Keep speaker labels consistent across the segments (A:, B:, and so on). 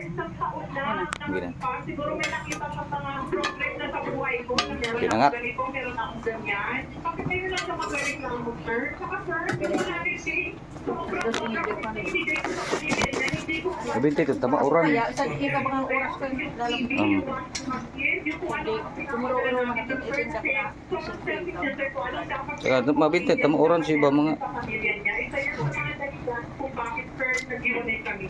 A: isang taon na. Ah, Siguro may nakita sa mga problem na sa buhay ko meron
B: Yun na nga.
A: akong ganito, meron akong ganyan. Bakit kayo lang sa magreklamo, sir? Saka, sir, hindi natin si sobrang sobrang ibigay ko sa pamilya niya. Hindi ko alam.
B: Sabihin tayo, tama oran.
C: Kaya, sa ika ba ang oras ko yung lalang
B: Um,
C: Tumuro-uro makikitin sa kaya.
B: Saka mabinte, tama oran siya ba mga
A: kung bakit first nag-iwanay kami.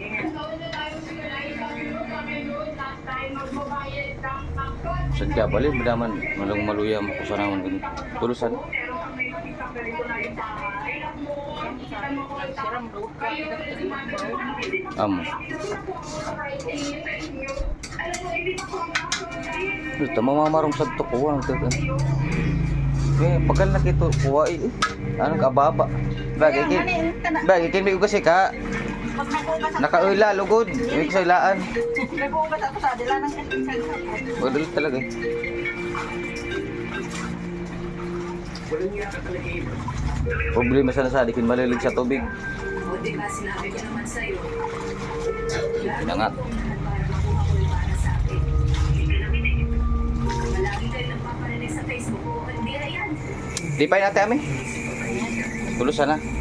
B: Ganito
A: na yung bahay.
C: Siram, luot ka, kita terima baru.
B: Amo. Ito, mamamarong sa to kuha. Eh, pagkal na kito, kuha eh. Ano ka, baba. Bagay kin. Bagay kin, may eh ka. Nakaula, lugod. May sa ilaan. Madali talaga eh. Problema sa nasali, kin malilig sa tubig.
D: Di
B: Pinangat.
D: para makuha ko yung para sa akin.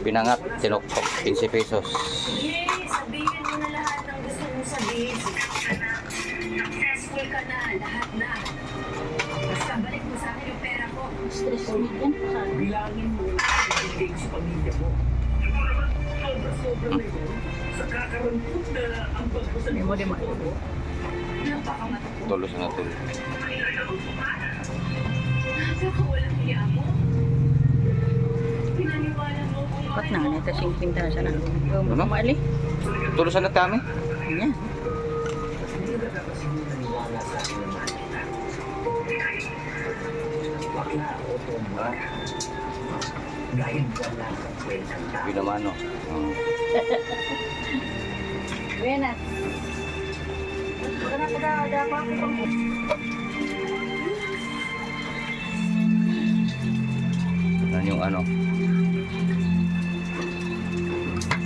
B: Pinangat, tinoktok, 15 pesos.
D: Sige, sabihin mo na lahat ng gusto mong sabihin. Successful ka na, lahat na. Basta balik mo sa akin yung pera ko.
C: Stress ulit yan.
E: bilangin mo yung ibigay sa pamilya mo. Sobra-sobra na yun. Sa kakarantut na ang pagpusan
C: Hindi mo mo.
D: Napakamatapos.
B: Na tuloy.
D: Kung
C: Dapat na, nito 50 na siya na. Yung
B: Ano?
C: mali.
B: Tulusan na kami.
C: Yan.
E: bakla o tomba. Gayad ka lang sa kwentang tao.
B: Binamano. Oh.
C: Buenas. Apa kamu.
B: Yan yung ano.